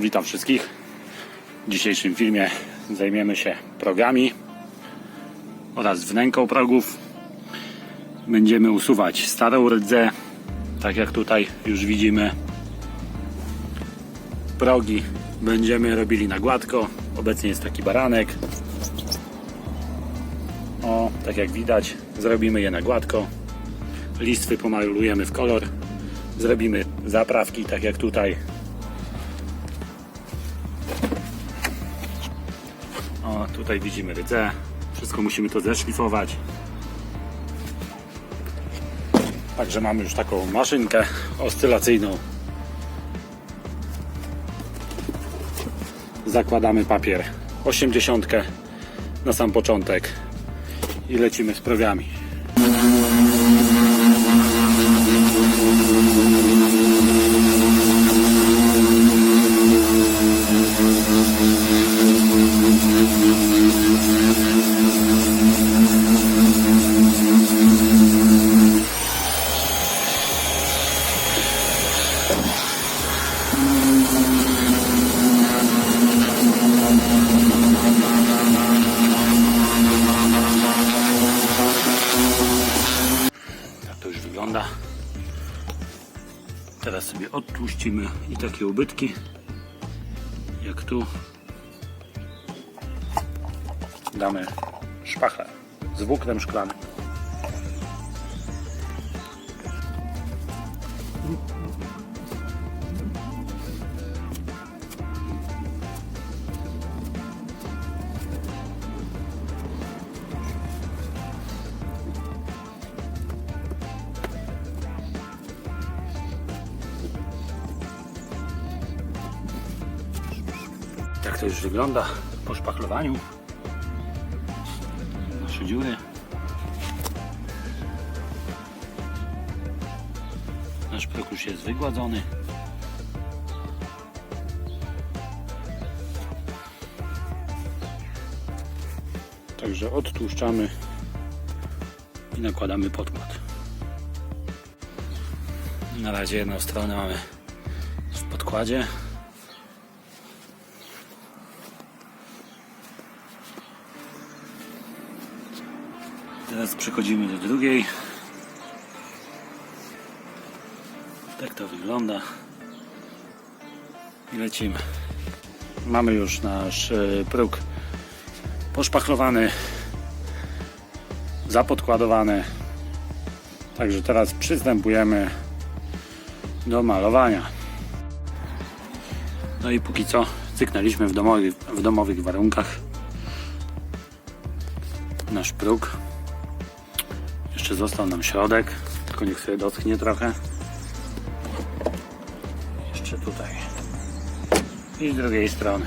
Witam wszystkich. W dzisiejszym filmie zajmiemy się progami oraz wnęką progów. Będziemy usuwać starą rdzę, tak jak tutaj już widzimy. Progi będziemy robili na gładko. Obecnie jest taki baranek. O, tak jak widać, zrobimy je na gładko. Listwy pomalujemy w kolor. Zrobimy zaprawki, tak jak tutaj. Tutaj widzimy rdzę. Wszystko musimy to zeszlifować. Także mamy już taką maszynkę oscylacyjną. Zakładamy papier 80 na sam początek i lecimy z progami. Teraz sobie odtłuścimy i takie ubytki, jak tu, damy szpachlę z włóknem szklanym. Tak to już wygląda po szpachlowaniu. Nasze dziury. Nasz już jest wygładzony. Także odtłuszczamy i nakładamy podkład. Na razie jedną stronę mamy w podkładzie. Teraz przechodzimy do drugiej. Tak to wygląda. I lecimy. Mamy już nasz e, próg poszpachlowany, zapodkładowany. Także teraz przystępujemy do malowania. No i póki co cyknęliśmy w domowych, w domowych warunkach nasz próg. Jeszcze został nam środek, tylko niech sobie dotknie trochę. Jeszcze tutaj. I z drugiej strony.